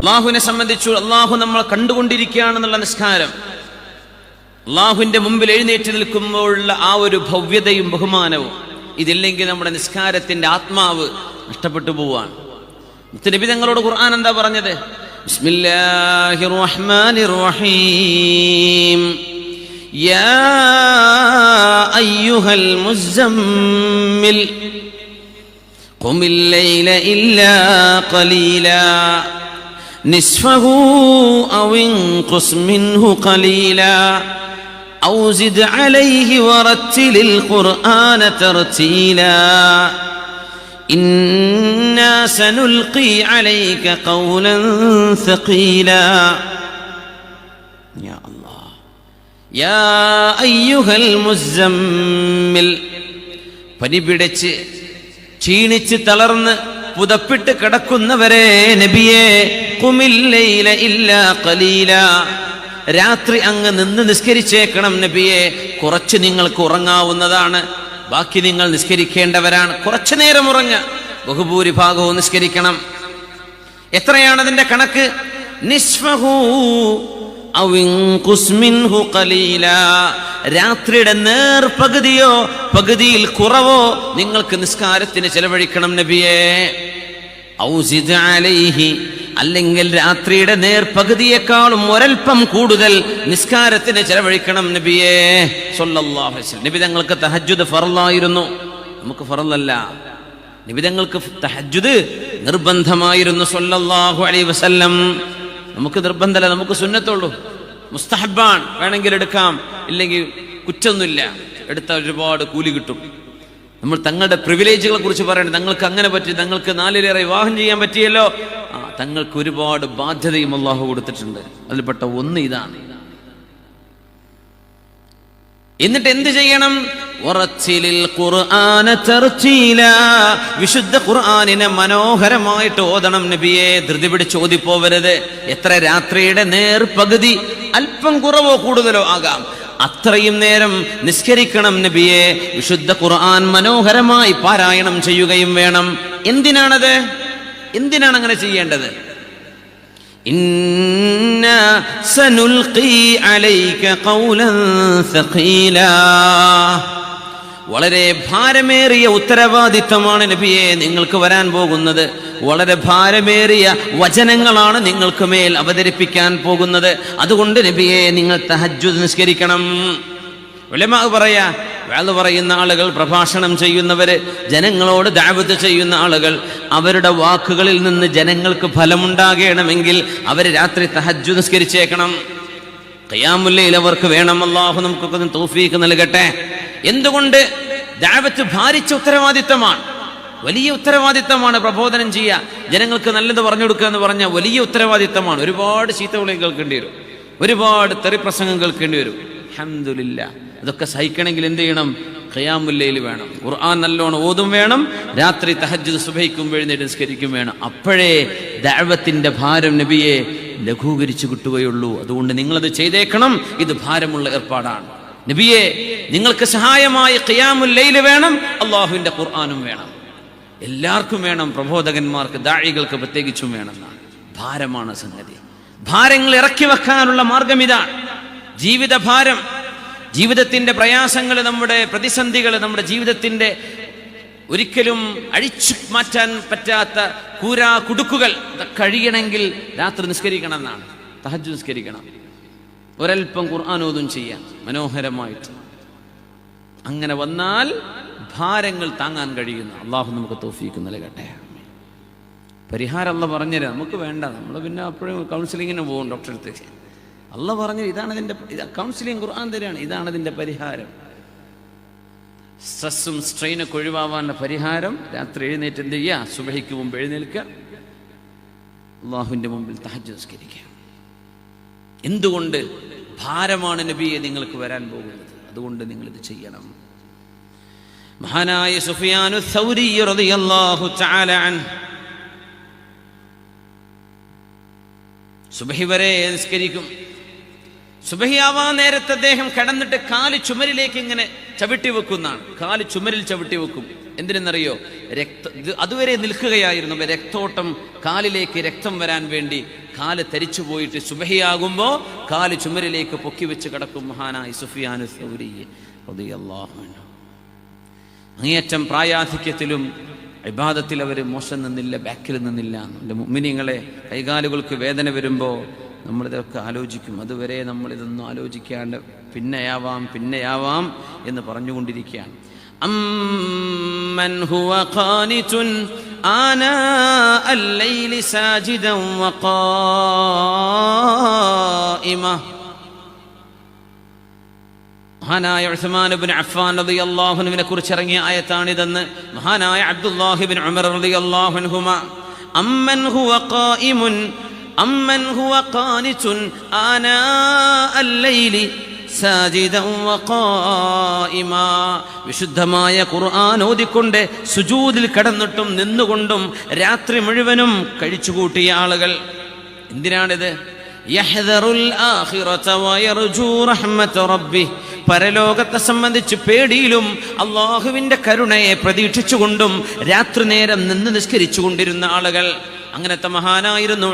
അള്ളാഹുവിനെ സംബന്ധിച്ചു അള്ളാഹു നമ്മൾ കണ്ടുകൊണ്ടിരിക്കുകയാണെന്നുള്ള നിസ്കാരം അള്ളാഹുവിന്റെ മുമ്പിൽ എഴുന്നേറ്റ് നിൽക്കുമ്പോഴുള്ള ആ ഒരു ഭവ്യതയും ബഹുമാനവും ഇതില്ലെങ്കിൽ നമ്മുടെ നിസ്കാരത്തിന്റെ ആത്മാവ് നഷ്ടപ്പെട്ടു പോവാണ് മുത്തനബി തങ്ങളോട് ഖുർആൻ എന്താ പറഞ്ഞത് ബിസ്മില്ലാഹിർ റഹ്മാനിർ റഹീം യാ അയ്യുഹൽ മുസമ്മിൽ قم الليل إلا قليلا نصفه أو انقص منه قليلا أو زد عليه ورتل القرآن ترتيلا إنا سنلقي عليك قولا ثقيلا يا الله يا أيها المزمل പരിപിടച്ച് ക്ഷീണിച്ച് തളർന്ന് പുതപ്പിട്ട് കിടക്കുന്നവരെ നബിയെ കുമില്ലയില ഇല്ല കലീല രാത്രി അങ്ങ് നിന്ന് നിസ്കരിച്ചേക്കണം നബിയെ. കുറച്ച് നിങ്ങൾക്ക് ഉറങ്ങാവുന്നതാണ്. ബാക്കി നിങ്ങൾ നിസ്കരിക്കേണ്ടവരാണ്. കുറച്ചു നേരം ഉറങ്ങ. ബഹുഭൂരിഭാഗവും നിസ്കരിക്കണം. എത്രയാണ് അതിന്റെ കണക്ക്? നിസ്ഫഹു രാത്രിയുടെ നേർ പകുതിയോ പകുതിയിൽ കുറവോ നിങ്ങൾക്ക് നിസ്കാരത്തിന് ചെലവഴിക്കണം നബിയേ. അല്ലെങ്കിൽ രാത്രിയുടെ നേർ പകുതിയേക്കാളും ഒരൽപ്പം കൂടുതൽ നിസ്കാരത്തിന് ചെലവഴിക്കണം നബിയേ. അലൈഹി നബി തങ്ങൾക്ക് തഹജ്ജുദ് ഫറലായിരുന്നു നമുക്ക് ഫറലല്ല നിബിതങ്ങൾക്ക് തഹജുദ് നിർബന്ധമായിരുന്നു. സൊല്ലാഹു അലൈ വസല്ലം. നമുക്ക് നിർബന്ധമല്ല നമുക്ക് സുന്നത്തുള്ളൂ. മുസ്തഹബാൻ വേണമെങ്കിൽ എടുക്കാം. ഇല്ലെങ്കിൽ കുറ്റമൊന്നുമില്ല. എടുത്താൽ ഒരുപാട് കൂലി കിട്ടും. നമ്മൾ തങ്ങളുടെ പ്രിവിലേജുകളെ കുറിച്ച് പറയണം തങ്ങൾക്ക് അങ്ങനെ പറ്റി തങ്ങൾക്ക് നാലിലേറെ വിവാഹം ചെയ്യാൻ പറ്റിയല്ലോ. ആ തങ്ങൾക്ക് ഒരുപാട് ബാധ്യതയും അള്ളാഹു കൊടുത്തിട്ടുണ്ട്. അതിൽപ്പെട്ട ഒന്ന് ഇതാണ്. എന്നിട്ട് എന്ത് ചെയ്യണം? വിശുദ്ധ ഖുർആാനിനെ മനോഹരമായിട്ട് ഓതണം നബിയെ. ധൃതി പിടിച്ച് ഓതിപ്പോവരുത്. എത്ര രാത്രിയുടെ നേർപകുതി അല്പം കുറവോ കൂടുതലോ ആകാം. അത്രയും നേരം നിസ്കരിക്കണം നബിയെ. വിശുദ്ധ ഖുർആൻ മനോഹരമായി പാരായണം ചെയ്യുകയും വേണം. എന്തിനാണത്? എന്തിനാണ് അങ്ങനെ ചെയ്യേണ്ടത്? സനുൽഖി അലൈക ഖൗലൻ വളരെ ഭാരമേറിയ ഉത്തരവാദിത്തമാണ് നബിയെ നിങ്ങൾക്ക് വരാൻ പോകുന്നത്. വളരെ ഭാരമേറിയ വചനങ്ങളാണ് നിങ്ങൾക്ക് മേൽ അവതരിപ്പിക്കാൻ പോകുന്നത്. അതുകൊണ്ട് നബിയെ നിങ്ങൾ തഹജ്ജുദ് നിസ്കരിക്കണം. ഉലമാ പറയാ വേൾ പറയുന്ന ആളുകൾ പ്രഭാഷണം ചെയ്യുന്നവര് ജനങ്ങളോട് ദാവത്ത് ചെയ്യുന്ന ആളുകൾ അവരുടെ വാക്കുകളിൽ നിന്ന് ജനങ്ങൾക്ക് ഫലമുണ്ടാകണമെങ്കിൽ അവർ രാത്രി തഹജ്ജു നിസ്കരിച്ചേക്കണം. കയ്യാമുല്ലയിൽ അവർക്ക് വേണം. അള്ളാഹു നമുക്കൊക്കെ തോഫീക്ക് നൽകട്ടെ. എന്തുകൊണ്ട്? ദാവത്ത് ഭാരിച്ച ഉത്തരവാദിത്തമാണ്. വലിയ ഉത്തരവാദിത്തമാണ് പ്രബോധനം ചെയ്യുക. ജനങ്ങൾക്ക് നല്ലത് പറഞ്ഞു കൊടുക്കുക എന്ന് പറഞ്ഞാൽ വലിയ ഉത്തരവാദിത്തമാണ്. ഒരുപാട് ചീത്തവിളി കേൾക്കേണ്ടി വരും. ഒരുപാട് തെറി തെറിപ്രസംഗം കേൾക്കേണ്ടി വരും. അഹമ്മദില്ല അതൊക്കെ സഹിക്കണമെങ്കിൽ എന്ത് ചെയ്യണം? ഖയാമുല്ലയിൽ വേണം. ഖുർആൻ നല്ലോണം ഓതും വേണം. രാത്രി തഹജ്ജുദ് സുഭയിക്കും എഴുന്നേറ്റ് നിസ്കരിക്കും വേണം. അപ്പോഴേ ദഅവത്തിന്റെ ഭാരം നബിയെ ലഘൂകരിച്ചു കിട്ടുകയുള്ളൂ. അതുകൊണ്ട് നിങ്ങളത് ചെയ്തേക്കണം. ഇത് ഭാരമുള്ള ഏർപ്പാടാണ്. നബിയെ നിങ്ങൾക്ക് സഹായമായി ഖിയാമുൽ ഖിയാമുല്ലയിൽ വേണം അള്ളാഹുവിന്റെ ഖുർആാനും വേണം. എല്ലാവർക്കും വേണം പ്രബോധകന്മാർക്ക് ദാഴികൾക്ക് പ്രത്യേകിച്ചും വേണമെന്നാണ് ഭാരമാണ് സംഗതി. ഭാരങ്ങൾ ഇറക്കി വെക്കാനുള്ള മാർഗം ഇതാണ് ജീവിത ഭാരം ജീവിതത്തിന്റെ പ്രയാസങ്ങൾ നമ്മുടെ പ്രതിസന്ധികൾ നമ്മുടെ ജീവിതത്തിന്റെ ഒരിക്കലും അഴിച്ചു മാറ്റാൻ പറ്റാത്ത കൂരാ കുടുക്കുകൾ കഴിയണമെങ്കിൽ രാത്രി നിസ്കരിക്കണം എന്നാണ് തഹജ് നിസ്കരിക്കണം. ഒരൽപ്പം ഖുർആാനോദും ചെയ്യാം മനോഹരമായിട്ട്. അങ്ങനെ വന്നാൽ ഭാരങ്ങൾ താങ്ങാൻ കഴിയുന്ന. അള്ളാഹു നമുക്ക് തോഫീക്ക് നൽകട്ടെ. പരിഹാരം അല്ല പറഞ്ഞുതരാം. നമുക്ക് വേണ്ട. നമ്മൾ പിന്നെ അപ്പോഴും കൗൺസിലിങ്ങിന് പോകും ഡോക്ടറെ അടുത്തേക്ക്. അല്ല പറഞ്ഞു ഇതാണ് ഇതിന്റെ ഇത് കൗൺസിലിംഗ് ഖുർആൻ തരാണ് ഇതാണ് ഇതിന്റെ പരിഹാരം. സ്ട്രെസ്സും സ്ട്രെയിനൊക്കെ ഒഴിവാവാനുള്ള പരിഹാരം. രാത്രി എഴുന്നേറ്റ് എന്ത് ചെയ്യുക? സുബഹിക്ക് മുമ്പ് എഴുന്നേൽക്കുക. അള്ളാഹുവിന്റെ മുമ്പിൽ തഹജ് നിസ്കരിക്കുക. എന്തുകൊണ്ട് ഭാരമാണ് നബിയെ നിങ്ങൾക്ക് വരാൻ പോകുന്നത്? അതുകൊണ്ട് നിങ്ങൾ ഇത് ചെയ്യണം. മഹാനായ സുഫിയാനു സൗരി റളിയല്ലാഹു തആല സുബഹി വരെ നിസ്കരിക്കും. സുബഹിയാവാൻ നേരത്തെ അദ്ദേഹം കടന്നിട്ട് കാൽ ചുമരിലേക്ക് ഇങ്ങനെ ചവിട്ടി വെക്കുന്നതാണ്. കാൽ ചുമരിൽ ചവിട്ടി വെക്കും. എന്തിനെന്നറിയോ? രക്ത അതുവരെ നിൽക്കുകയായിരുന്നു. രക്തോട്ടം കാലിലേക്ക് രക്തം വരാൻ വേണ്ടി കാൽ തരിച്ചു പോയിട്ട് സുബഹിയാകുമ്പോൾ കാൽ ചുമരിലേക്ക് പൊക്കി വെച്ച് കിടക്കും മഹാനായി സുഫിയാനു. അങ്ങേയറ്റം പ്രായാധിക്യത്തിലും ഇബാദത്തിൽ അവർ മോശം നിന്നില്ല ബാക്കിൽ നിന്നില്ല. എന്റെ മുമ്മിനിങ്ങളെ കൈകാലുകൾക്ക് വേദന വരുമ്പോൾ നമ്മളിതൊക്കെ ആലോചിക്കും. അതുവരെ നമ്മളിതൊന്നും ആലോചിക്കാണ്ട് പിന്നെയാവാം പിന്നെയാവാം എന്ന് പറഞ്ഞുകൊണ്ടിരിക്കുകയാണ്. أمن هو قانت آناء الليل ساجدا وقائمة മഹാനായ ഉസ്മാൻ ബിൻ അഫ്ഫാൻ റളിയല്ലാഹുവിനെ കുറിച്ച് ഇറങ്ങിയ ആയത്താണിതെന്ന് മഹാനായ അബ്ദുല്ലാഹി ബിൻ ഉമർ റളിയല്ലാഹു അൻഹുമ അമ്മൻ ഹുവ ഖായിമുൻ അമ്മൻ ഹുവ ഖാനിതുൻ ആനാ അൽ-ലൈലി സാജിദൻ വഖായിമാ വിശുദ്ധമായ ഖുർആൻ ഓതിക്കൊണ്ട് സുജൂദിൽ കിടന്നിട്ടും നിന്നുകൊണ്ടും രാത്രി മുഴുവനും കഴിച്ചുകൂട്ടിയ ആളുകൾ. എന്തിനാണിത്? പരലോകത്തെ സംബന്ധിച്ച് പേടിയിലും അള്ളാഹുവിന്റെ കരുണയെ പ്രതീക്ഷിച്ചുകൊണ്ടും രാത്രി നേരം നിന്ന് നിസ്കരിച്ചു കൊണ്ടിരുന്ന ആളുകൾ. അങ്ങനത്തെ മഹാനായിരുന്നു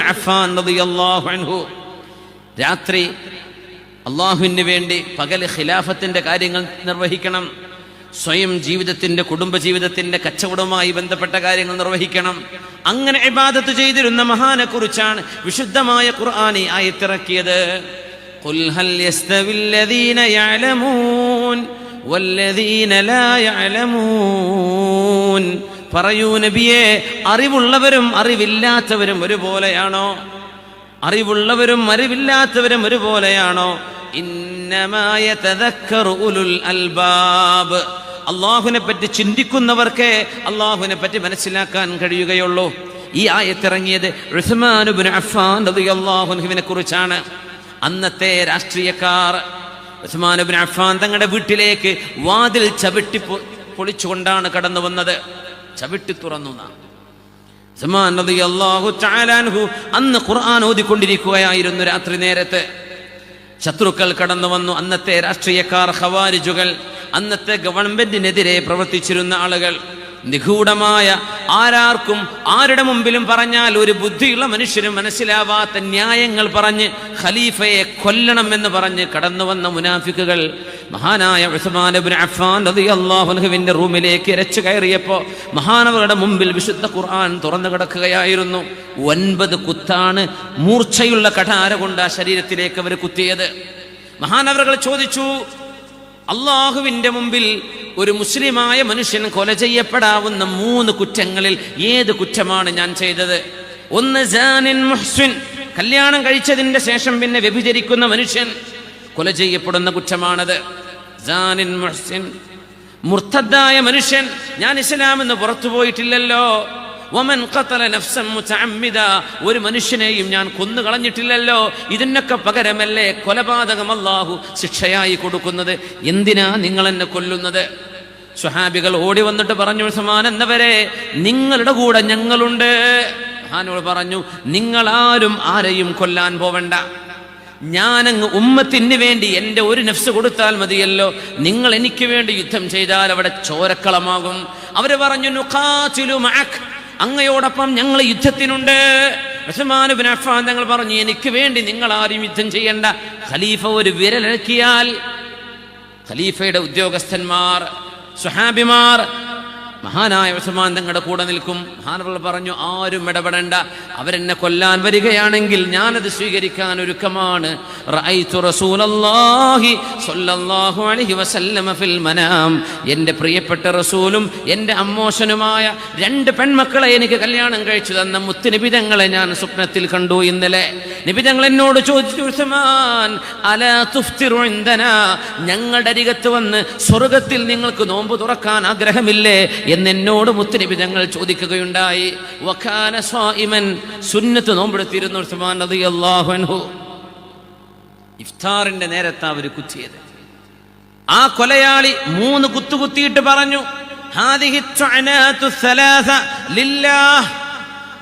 അഫ്ഫാൻ അൻഹു. രാത്രി അള്ളാഹുവിന് വേണ്ടി പകൽ ഖിലാഫത്തിന്റെ കാര്യങ്ങൾ നിർവഹിക്കണം. സ്വയം ജീവിതത്തിന്റെ കുടുംബജീവിതത്തിന്റെ കച്ചവടവുമായി ബന്ധപ്പെട്ട കാര്യങ്ങൾ നിർവഹിക്കണം. അങ്ങനെ ഇബാദത്ത് ചെയ്തിരുന്ന മഹാനെക്കുറിച്ചാണ് വിശുദ്ധമായ ഖുർആാനി ആയത്തിറക്കിയത്. പറയൂ നബിയെ അറിവുള്ളവരും അറിവില്ലാത്തവരും ഒരുപോലെയാണോ? അറിവുള്ളവരും അറിവില്ലാത്തവരും ഒരുപോലെയാണോ? ഇന്നമായ അൽബാബ്. അള്ളാഹുവിനെ പറ്റി ചിന്തിക്കുന്നവർക്കേ അള്ളാഹുവിനെ പറ്റി മനസ്സിലാക്കാൻ കഴിയുകയുള്ളൂ. ഈ ആയത്തിറങ്ങിയത് ഉസ്മാനുബിൻ കുറിച്ചാണ്. അന്നത്തെ രാഷ്ട്രീയക്കാർ ഉസ്മാനുബിൻ അഫ്ഫാൻ തങ്ങളുടെ വീട്ടിലേക്ക് വാതിൽ ചവിട്ടി പൊളിച്ചുകൊണ്ടാണ് കടന്നു വന്നത് ചവിട്ടി തുറന്നു എന്നാ അന്ന് ഖുർആൻ ഓതിക്കൊണ്ടിരിക്കുകയായിരുന്നു രാത്രി നേരത്തെ. ശത്രുക്കൾ കടന്നു വന്നു. അന്നത്തെ രാഷ്ട്രീയക്കാർ ഹവാരിജുകൾ അന്നത്തെ ഗവൺമെന്റിനെതിരെ പ്രവർത്തിച്ചിരുന്ന ആളുകൾ. നിഗൂഢമായ ആരാർക്കും ആരുടെ മുമ്പിലും പറഞ്ഞാൽ ഒരു ബുദ്ധിയുള്ള മനുഷ്യനും മനസ്സിലാവാത്ത ന്യായങ്ങൾ പറഞ്ഞ് ഖലീഫയെ കൊല്ലണം എന്ന് പറഞ്ഞ് കടന്നു വന്ന മുനാഫിക്കുകൾ മഹാനായ ഉസ്മാൻ ഇബ്നു അഫ്ഫാൻ റളിയല്ലാഹു അൻഹുവിന്റെ റൂമിലേക്ക് ഇരച്ചു കയറിയപ്പോൾ മഹാനവരുടെ മുമ്പിൽ വിശുദ്ധ ഖുർആൻ തുറന്നു കിടക്കുകയായിരുന്നു. ഒൻപത് കുത്താണ് മൂർച്ചയുള്ള കഠാര കൊണ്ട് ആ ശരീരത്തിലേക്ക് അവർ കുത്തിയത്. മഹാനവറുകൾ ചോദിച്ചു അള്ളാഹുവിന്റെ മുമ്പിൽ ഒരു മുസ്ലിമായ മനുഷ്യൻ കൊല ചെയ്യപ്പെടാവുന്ന മൂന്ന് കുറ്റങ്ങളിൽ ഏത് കുറ്റമാണ് ഞാൻ ചെയ്തത്? ഒന്ന് മുഹ്സിൻ. കല്യാണം കഴിച്ചതിന്റെ ശേഷം പിന്നെ വ്യഭിചരിക്കുന്ന മനുഷ്യൻ. കൊല ചെയ്യപ്പെടുന്ന കുറ്റമാണത്. മുഹ്സിൻ. മുർത്തദ്ദായ മനുഷ്യൻ. ഞാൻ ഇസ്ലാം എന്ന് പുറത്തു പോയിട്ടില്ലല്ലോ. വമൻ നഫ്സൻ ഒരു മനുഷ്യനെയും ഞാൻ കൊന്നു കളഞ്ഞിട്ടില്ലല്ലോ. ഇതിനൊക്കെ പകരമല്ലേ കൊലപാതകം അല്ലാഹു ശിക്ഷയായി കൊടുക്കുന്നത്? എന്തിനാ നിങ്ങൾ എന്നെ കൊല്ലുന്നത്? സ്വഹാബികൾ ഓടി വന്നിട്ട് പറഞ്ഞു സമാൻ എന്നവരെ നിങ്ങളുടെ കൂടെ ഞങ്ങളുണ്ട്. പറഞ്ഞു നിങ്ങളാരും ആരെയും കൊല്ലാൻ പോവണ്ട. ഞാനങ്ങ് ഉമ്മത്തിന് വേണ്ടി എന്റെ ഒരു നഫ്സ് കൊടുത്താൽ മതിയല്ലോ. നിങ്ങൾ എനിക്ക് വേണ്ടി യുദ്ധം ചെയ്താൽ അവിടെ ചോരക്കളമാകും. അവർ പറഞ്ഞു "നുഖാതിലു മഅക്." അങ്ങയോടൊപ്പം ഞങ്ങൾ യുദ്ധത്തിനുണ്ട്. തങ്ങൾ പറഞ്ഞു എനിക്ക് വേണ്ടി നിങ്ങൾ ആരും യുദ്ധം ചെയ്യണ്ട. ഖലീഫ ഒരു വിരലിളക്കിയാൽ ഖലീഫയുടെ ഉദ്യോഗസ്ഥന്മാർ സുഹാബിമാർ മഹാനായ ഉസ്മാൻ തങ്ങളുടെ കൂടെ നിൽക്കും. മഹാനവൾ പറഞ്ഞു ആരും ഇടപെടേണ്ട. അവരെന്നെ കൊല്ലാൻ വരികയാണെങ്കിൽ ഞാനത് സ്വീകരിക്കാൻ ഒരുക്കമാണ്. എന്റെ പ്രിയപ്പെട്ട റസൂലും എന്റെ അമ്മോശനുമായ രണ്ട് പെൺമക്കളെ എനിക്ക് കല്യാണം കഴിച്ചു തന്ന മുത്തുനിബിതങ്ങളെ ഞാൻ സ്വപ്നത്തിൽ കണ്ടു ഇന്നലെ. നിബിതങ്ങൾ എന്നോട് ചോദിച്ചു ഉസ്മാൻ അലാ തുഫ്തിറു ഞങ്ങളുടെ അരികത്ത് വന്ന് സ്വർഗത്തിൽ നിങ്ങൾക്ക് നോമ്പ് തുറക്കാൻ ആഗ്രഹമില്ലേ? എന്ന് എന്നോട് മുത്തുനിബിതങ്ങൾ ചോദിക്കുകയുണ്ടായി വഖാന സ്വാഇമൻ സുന്നത്ത് നോമ്പെടുത്തിരുന്നു ഉസ്മാൻ റളിയല്ലാഹു അൻഹു ഇഫ്താറിന്റെ നേരത്താ അവർ കുത്തിയത് ആ കൊലയാളി മൂന്ന് കുത്തുകുത്തിയിട്ട് പറഞ്ഞു "ഹാദിഹി ത്വഅനാതു സലാസ ലില്ലാഹ്."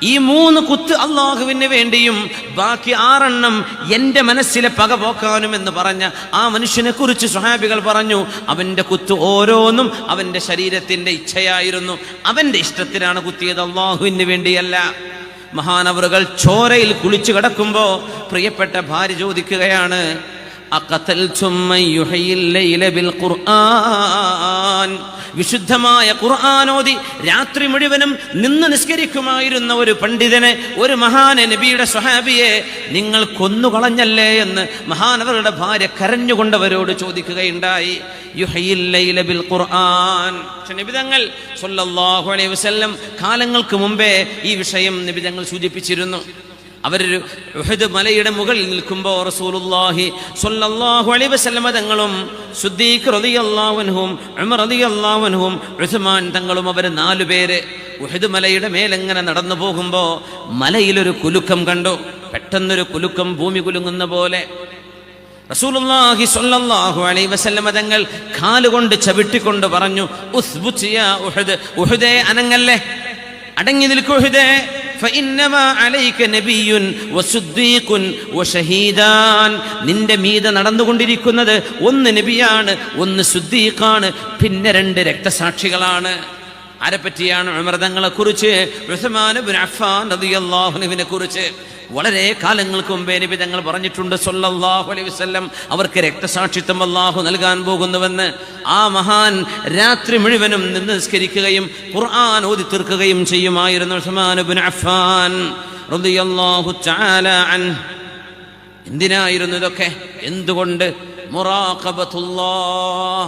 ഈ മൂന്ന് കുത്ത് അള്ളാഹുവിന് വേണ്ടിയും ബാക്കി ആറെണ്ണം എന്റെ മനസ്സിലെ പക പോക്കാനും എന്ന് പറഞ്ഞ ആ മനുഷ്യനെ കുറിച്ച് സുഹാബികൾ പറഞ്ഞു അവന്റെ കുത്ത് ഓരോന്നും അവന്റെ ശരീരത്തിന്റെ ഇച്ഛയായിരുന്നു. അവന്റെ ഇഷ്ടത്തിനാണ് കുത്തിയത് അള്ളാഹുവിന് വേണ്ടിയല്ല. മഹാനവറുകൾ ചോരയിൽ കുളിച്ചു കിടക്കുമ്പോൾ പ്രിയപ്പെട്ട ഭാര്യ ചോദിക്കുകയാണ് വിശുദ്ധമായ ഖുർആാനോദി രാത്രി മുഴുവനും നിന്ന് നിസ്കരിക്കുമായിരുന്ന ഒരു പണ്ഡിതനെ ഒരു മഹാന നബിയുടെ സ്വഹാബിയെ നിങ്ങൾ കൊന്നുകളഞ്ഞല്ലേ എന്ന് മഹാനവരുടെ ഭാര്യ കരഞ്ഞുകൊണ്ടവരോട് ചോദിക്കുകയുണ്ടായി. നിബിതങ്ങൾ അലൈഹി കാലങ്ങൾക്ക് മുമ്പേ ഈ വിഷയം നിബിതങ്ങൾ സൂചിപ്പിച്ചിരുന്നു. അവരൊരു ഉഹദ് മലയുടെ മുകളിൽ നിൽക്കുമ്പോൾ റസൂലുള്ളാഹി സ്വല്ലല്ലാഹു അലൈഹി വസല്ലമ തങ്ങളും സുദ്ദീഖ് അൻഹും ഉമർ റളിയല്ലാഹു അൻഹും ഉസ്മാൻ തങ്ങളും അവർ നാലു പേര് ഉഹദ് മലയുടെ മേലെങ്ങനെ നടന്നു പോകുമ്പോൾ മലയിലൊരു കുലുക്കം കണ്ടു. പെട്ടെന്നൊരു കുലുക്കം ഭൂമി കുലുങ്ങുന്ന പോലെ. റസൂലുള്ളാഹി സ്വല്ലല്ലാഹു അലൈഹി വസല്ലമ തങ്ങൾ കാലുകൊണ്ട് ചവിട്ടിക്കൊണ്ട് പറഞ്ഞു ഉസ്ബുചിയ ഉഹദ് ഉഹദേ അനങ്ങല്ലേ? അടങ്ങി നിൽക്കൂ ഫഇന്നമാ അലൈക നബിയുൻ വസുദ്ദീഖുൻ വശഹീദാൻ നിന്റെ മീതെ നടന്നുകൊണ്ടിരിക്കുന്നത് ഒന്ന് നബിയാണ് ഒന്ന് സുദ്ദീഖാണ് പിന്നെ രണ്ട് രക്തസാക്ഷികളാണ്. ആരെ പറ്റിയാണ് ഉമർദങ്ങളെ കുറിച്ച് ഉസ്മാൻ ഇബ്നു അഫ്ഫാൻ റളിയല്ലാഹുവിനെ കുറിച്ച്. വളരെ കാലങ്ങൾക്ക് മുമ്പേ നബി തങ്ങൾ പറഞ്ഞിട്ടുണ്ട് സൊല്ലാഹു അലൈഹി വസല്ലം അവർക്ക് രക്തസാക്ഷിത്വം അള്ളാഹു നൽകാൻ പോകുന്നുവെന്ന്. ആ മഹാൻ രാത്രി മുഴുവനും നിന്ന് നിസ്കരിക്കുകയും ഖുർആൻ ഓതി തീർക്കുകയും ചെയ്യുമായിരുന്നു അൻ എന്തിനായിരുന്നു ഇതൊക്കെ? എന്തുകൊണ്ട്? മുറാഖബത്തുല്ലാഹ്